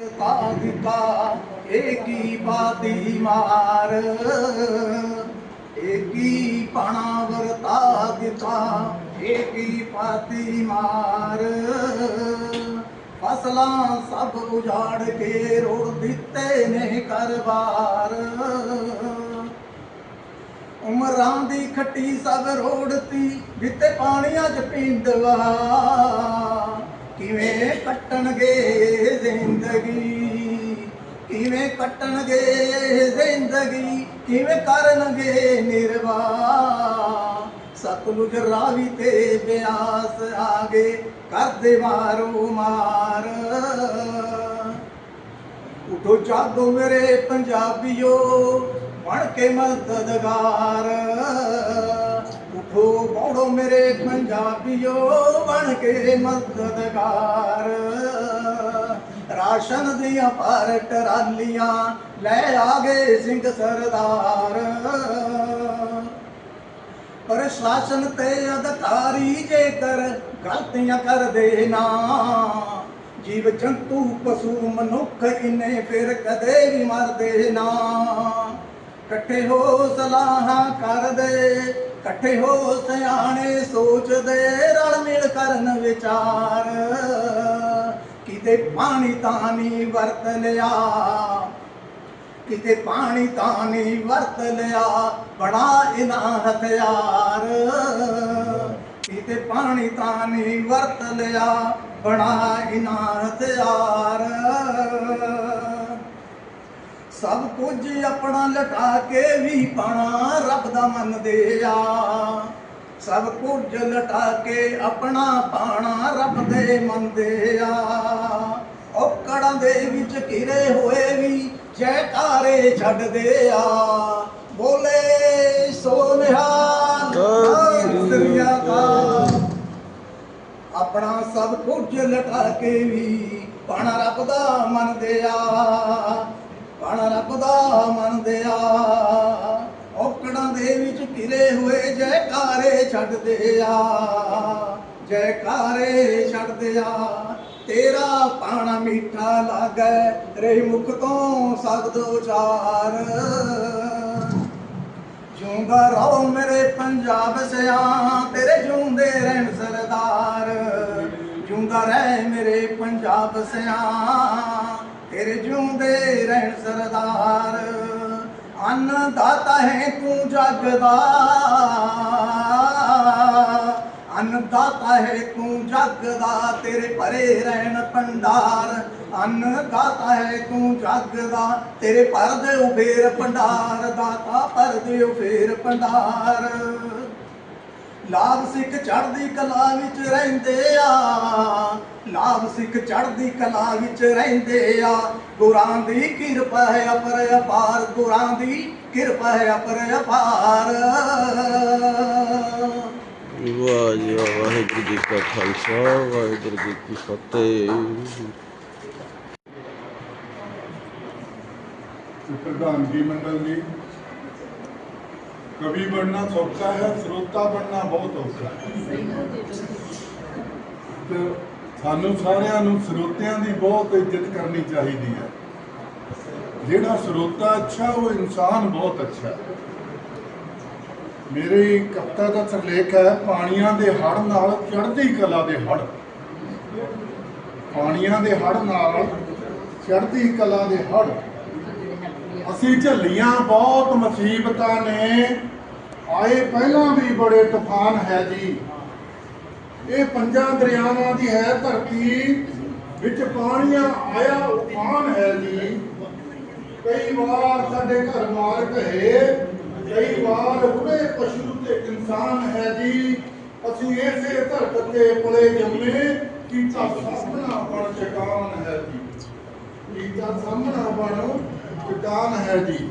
ਕਾਗਤਾ ਏਕੀ ਬਾਦੀ ਮਾਰ। ਏਕੀ ਪਣਾ ਵਰਤਾ ਦਿੱਤਾ ਏਕੀ ਪਾਤੀ ਮਾਰ। ਫਸਲਾਂ ਸਭ ਉਜਾੜ ਕੇ ਰੋੜ ਦਿੱਤੇ ਨੇ ਕਰਬਾਰ ਉਮਰਾਂ ਦੀ ਖੱਟੀ ਸਭ ਰੋੜਤੀ ਵਿੱਤੇ ਪਾਣੀਆਂ ਚ ਪਿੰਡਵਾ ਕਿਵੇਂ ਕੱਟਣਗੇ ਕਿਵੇਂ ਕੱਟਣਗੇ ਜ਼ਿੰਦਗੀ, ਕਿਵੇਂ ਕਰਨਗੇ ਨਿਰਵਾਹ? ਸਤਲੁਜ ਰਾਵੀ ਤੇ ਬਿਆਸ ਆਗੇ, ਕਰਦੇ ਮਾਰੋ ਮਾਰ। ਉਠੋ ਜਾਗੋ ਮੇਰੇ ਪੰਜਾਬੀਓ, ਬਣ ਕੇ ਮਦਦਗਾਰ। ਉਠੋ ਬੋੜੋ ਮੇਰੇ ਪੰਜਾਬੀਓ, ਬਣ ਕੇ ਮਦਦਗਾਰ। ਰਾਸ਼ਨ ਦੀਆਂ ਪਰ ਟਰਾਲੀਆਂ ਲੈ ਆ ਗਏ ਸਿੰਘ ਸਰਦਾਰ। ਪ੍ਰਸ਼ਾਸਨ ਤੇ ਅਧਿਕਾਰੀ ਜੇਕਰ ਗਲਤੀਆਂ ਕਰਦੇ ਨਾ, ਜੀਵ ਜੰਤੂ, ਪਸ਼ੂ, ਮਨੁੱਖ ਇਨੇ ਫਿਰ ਕਦੇ ਵੀ ਮਰਦੇ ਨਾ। ਇਕੱਠੇ ਹੋ ਸਲਾਹਾਂ ਕਰਦੇ, ਇਕੱਠੇ ਹੋ ਸਿਆਣੇ ਸੋਚਦੇ, ਰਲ ਮਿਲ ਕਰਨ ਵਿਚਾਰ। ਕਿਤੇ ਪਾਣੀ ਤਾਂ ਨਹੀਂ ਵਰਤ ਲਿਆ, ਕਿਤੇ ਪਾਣੀ ਤਾਂ ਨਹੀਂ ਵਰਤ ਲਿਆ, ਬੜਾ ਇਨਾ ਹਥਿਆਰ। ਕਿਤੇ ਪਾਣੀ ਤਾਂ ਨਹੀਂ ਵਰਤ ਲਿਆ, ਬੜਾ ਇਨਾ ਹਥਿਆਰ। ਸਭ ਕੁਝ ਆਪਣਾ ਲਟਾ ਕੇ ਵੀ ਪਾਣਾ ਰੱਬ ਦਾ ਮੰਨਦੇ ਆ। ਸਭ ਕੁਝ ਲਟਾ ਕੇ ਆਪਣਾ ਪਾਣਾ ਰੱਬ ਦੇ ਮੰਨਦੇ ਆ। ਔਕੜਾਂ ਦੇ ਵਿੱਚ ਘਿਰੇ ਹੋਏ ਵੀ ਜੈਕਾਰੇ ਛੱਡਦੇ ਆ। ਬੋਲੇ ਸੋ ਨਿਹਾਲ ਸਤਿ ਸ੍ਰੀ ਆਪਣਾ ਸਭ ਕੁਝ ਲਟਾ ਕੇ ਵੀ ਪਾਣਾ ਰੱਬ ਦਾ ਮੰਨਦੇ ਆ। ਪਾਣਾ ਰੱਬ ਦਾ ਮੰਨਦੇ ਆ। ਵਿੱਚ ਹੋਏ ਜੈਕਾਰੇ ਛੱਡਦੇ ਆ ਜੈਕਾਰੇ ਛੱਡਦੇ ਆ ਤੇਰਾ ਪਾਣਾ ਮਿੱਠਾ ਲਾਗੈ ਰੇ ਮੁਖ ਤੋਂ ਸਬਦ ਉਚਾਰ। ਜਿਉਂਦਾ ਰਹੋ ਮੇਰੇ ਪੰਜਾਬ ਸਿਆ ਤੇਰੇ ਜਿਉਂਦੇ ਰਹਿਣ ਸਰਦਾਰ। ਜਿਉਂਦਾ ਰਹਿ ਮੇਰੇ ਪੰਜਾਬ ਸਿਆ ਤੇਰੇ ਜਿਉਂਦੇ ਰਹਿਣ ਸਰਦਾਰ। ਅੰਨ ਦਾਤਾ ਹੈ ਤੂੰ ਜਗ ਦਾ ਅੰਨ ਦਾਤਾ ਹੈ ਤੂੰ ਜਗ ਦਾ ਤੇਰੇ ਭਰੇ ਰਹਿਣ ਭੰਡਾਰ। ਅੰਨ ਦਾਤਾ ਹੈ ਤੂੰ ਜਗ ਦਾ ਤੇਰੇ ਭਰ ਦਿਓ ਫੇਰ ਭੰਡਾਰ। ਦਾਤਾ ਭਰ ਉਫੇਰ ਭੰਡਾਰ। ਲਾਭ ਸਿੱਖ ਚੜ੍ਹਦੀ ਕਲਾ ਵਿੱਚ ਰਹਿੰਦੇ ਆ। ਲਾਭ ਸਿੱਖ ਚੜ੍ਹਦੀ ਕਲਾ ਵਿੱਚ ਰਹਿੰਦੇ ਆ। ਗੁਰਾਂ ਦੀ ਕਿਰਪਾ ਹੈ ਅਪਰ ਅਪਾਰ ਗੁਰਾਂ ਦੀ ਕਿਰਪਾ ਹੈ ਅਪਰ ਅਪਾਰ। ਵਾਹ ਜੀ ਵਾਹ, ਵਾਹਿਗੁਰੂ ਜੀ ਕਾ ਖਾਲਸਾ ਵਾਹਿਗੁਰੂ ਜੀ ਕੀ ਫਤਿਹ। ਪ੍ਰਧਾਨਗੀ ਮੰਡਲ ਜੀ। ਕਵੀ ਬਣਨਾ ਸੌਖਾ ਹੈ ਸਰੋਤਾ ਬਣਨਾ ਬਹੁਤ ਔਖਾ ਹੈ ਸਾਨੂੰ ਸਾਰਿਆਂ ਨੂੰ ਸਰੋਤਿਆਂ ਦੀ ਬਹੁਤ ਇੱਜ਼ਤ ਕਰਨੀ ਚਾਹੀਦੀ ਹੈ ਜਿਹੜਾ ਸਰੋਤਾ ਅੱਛਾ ਉਹ ਇਨਸਾਨ ਬਹੁਤ ਅੱਛਾ ਹੈ ਮੇਰੀ ਕਵਿਤਾ ਦਾ ਸਿਰਲੇਖ ਹੈ ਪਾਣੀਆਂ ਦੇ ਹੜ ਨਾਲ ਚੜ੍ਹਦੀ ਕਲਾ ਦੇ ਹੜ ਪਾਣੀਆਂ ਦੇ ਹੜ ਨਾਲ ਚੜ੍ਹਦੀ ਕਲਾ ਦੇ ਹੜ ਅਸੀਂ ਝੱਲੀਆਂ ਬਹੁਤ ਮੁਸੀਬਤਾਂ ਨੇ। ਆਏ ਪਹਿਲਾਂ ਵੀ ਬੜੇ ਤੂਫਾਨ ਹੈ ਜੀ। ਇਹ ਪੰਜਾਂ ਦਰਿਆਵਾਂ ਦੀ ਹੈ ਧਰਤੀ, ਵਿੱਚ ਪਾਣੀਆਂ ਆਇਆ ਉਫਾਨ ਹੈ ਜੀ। ਕਈ ਵਾਰ ਸਾਡੇ ਘਰ ਮਾਰ ਗਏ ਕਈ ਵਾਰ ਬੁੜੇ ਪਸ਼ੂ ਤੇ ਇਨਸਾਨ ਹੈ ਜੀ। ਅਸੀਂ ਇਸੇ ਧਰਤ ਤੇ ਪਲੇ ਜੰਮੇ ਕੀਤਾ ਸਾਹਮਣਾ ਬਣ ਚਕਾਨ ਹੈ ਜੀ। ਕੀਤਾ ਸਾਹਮਣਾ ਬਣ ਚਟਾਨ ਹੈ ਜੀ।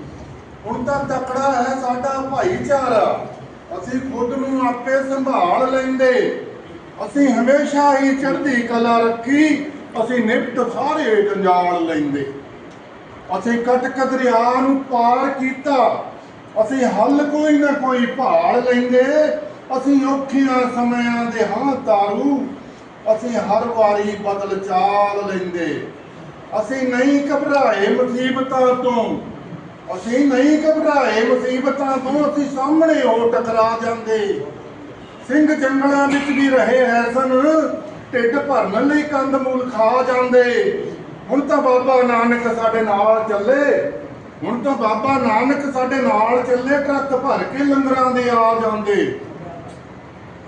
ਹੁਣ ਤਾਂ ਤਕੜਾ ਹੈ ਸਾਡਾ ਭਾਈਚਾਰਾ। ਅਸੀਂ ਖੁਦ ਨੂੰ ਆਪੇ ਸੰਭਾਲ ਲੈਂਦੇ। ਅਸੀਂ ਹਮੇਸ਼ਾ ਹੀ ਚੜ੍ਹਦੀ ਕਲਾ ਰੱਖੀ, ਅਸੀਂ ਨਿਪਟ ਸਾਰੇ ਜੰਜਾਲ ਲੈਂਦੇ। ਅਸੀਂ ਕਟਕ ਦਰਿਆ ਨੂੰ ਪਾਰ ਕੀਤਾ, ਅਸੀਂ ਹੱਲ ਕੋਈ ਨਾ ਕੋਈ ਭਾਲ ਲੈਂਦੇ। ਅਸੀਂ ਔਖੀਆਂ ਸਮਿਆਂ ਦੇ ਹਾਂ ਤਾਰੂ, ਅਸੀਂ ਹਰ ਵਾਰੀ ਬਦਲ ਚਾਲ ਲੈਂਦੇ। ਅਸੀਂ ਨਹੀਂ ਘਬਰਾਏ ਮੁਸੀਬਤਾਂ ਤੋਂ। ਅਸੀਂ ਨਹੀਂ ਘਬਰਾਏ ਮੁਸੀਬਤਾਂ ਤੋਂ, ਅਸੀਂ ਸਾਹਮਣੇ ਹੋ ਟਕਰਾ ਜਾਂਦੇ। ਸਿੰਘ ਜੰਗਲਾਂ ਵਿੱਚ ਵੀ ਰਹੇ ਹੈ ਸਨ ਢਿੱਡ ਭਰਨ ਲਈ ਕੰਦ ਮੂਲ ਖਾ ਜਾਂਦੇ। ਹੁਣ ਤਾਂ ਬਾਬਾ ਨਾਨਕ ਸਾਡੇ ਨਾਲ ਚੱਲੇ। ਹੁਣ ਤਾਂ ਬਾਬਾ ਨਾਨਕ ਸਾਡੇ ਨਾਲ ਚੱਲੇ, ਟਰੱਕ ਭਰ ਕੇ ਲੰਗਰਾਂ ਦੇ ਆ ਜਾਂਦੇ।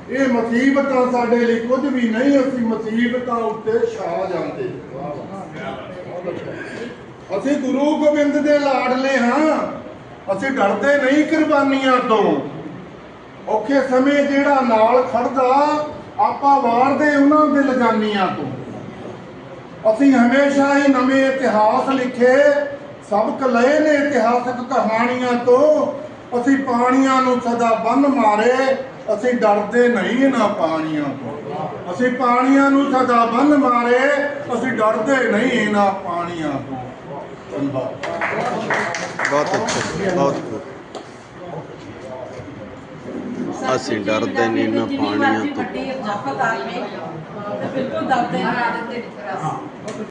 ਇਹ ਮੁਸੀਬਤਾਂ ਸਾਡੇ ਲਈ ਕੁਝ ਵੀ ਨਹੀਂ, ਅਸੀਂ ਮੁਸੀਬਤਾਂ ਉੱਤੇ ਛਾ ਜਾਂਦੇ। ਅਸੀਂ ਗੁਰੂ ਗੋਬਿੰਦ ਦੇ ਲਾਡਲੇ ਹਾਂ। ਅਸੀਂ ਡਰਦੇ ਨਹੀਂ ਕੁਰਬਾਨੀਆਂ ਤੋਂ। ਔਖੇ ਸਮੇਂ ਜਿਹੜਾ ਨਾਲ ਖੜਦਾ, ਆਪਾਂ ਵਾਰਦੇ ਉਹਨਾਂ ਦੇ ਲਜਾਨੀਆਂ ਤੋਂ। ਅਸੀਂ ਹਮੇਸ਼ਾ ਹੀ ਨਵੇਂ ਇਤਿਹਾਸ ਲਿਖੇ, ਸਬਕ ਲਏ ਨੇ ਇਤਿਹਾਸਕ ਕਹਾਣੀਆਂ ਤੋਂ। ਅਸੀਂ ਪਾਣੀਆਂ ਨੂੰ ਸਦਾ ਬੰਨ ਮਾਰੇ ਅਸੀਂ ਡਰਦੇ ਨਹੀਂ ਇਹਨਾਂ ਪਾਣੀਆਂ ਤੋਂ। ਅਸੀਂ ਪਾਣੀਆਂ ਨੂੰ ਸਦਾ ਬੰਨ ਮਾਰੇ ਅਸੀਂ ਡਰਦੇ ਨਹੀਂ ਇਹਨਾਂ ਪਾਣੀਆਂ ਤੋਂ। ਧੰਨਵਾਦ। ਬਹੁਤ ਅੱਛਾ ਬਹੁਤ ਬਹੁਤ। ਅਸੀਂ ਡਰਦੇ ਨਹੀਂ ਇਹਨਾਂ ਪਾਣੀਆਂ ਤੋਂ। ਵੱਡੀ ਅਧਿਆਪਕ ਆ ਕੇ ਤੇ ਬਿਲਕੁਲ ਡਰਦੇ ਨਹੀਂ।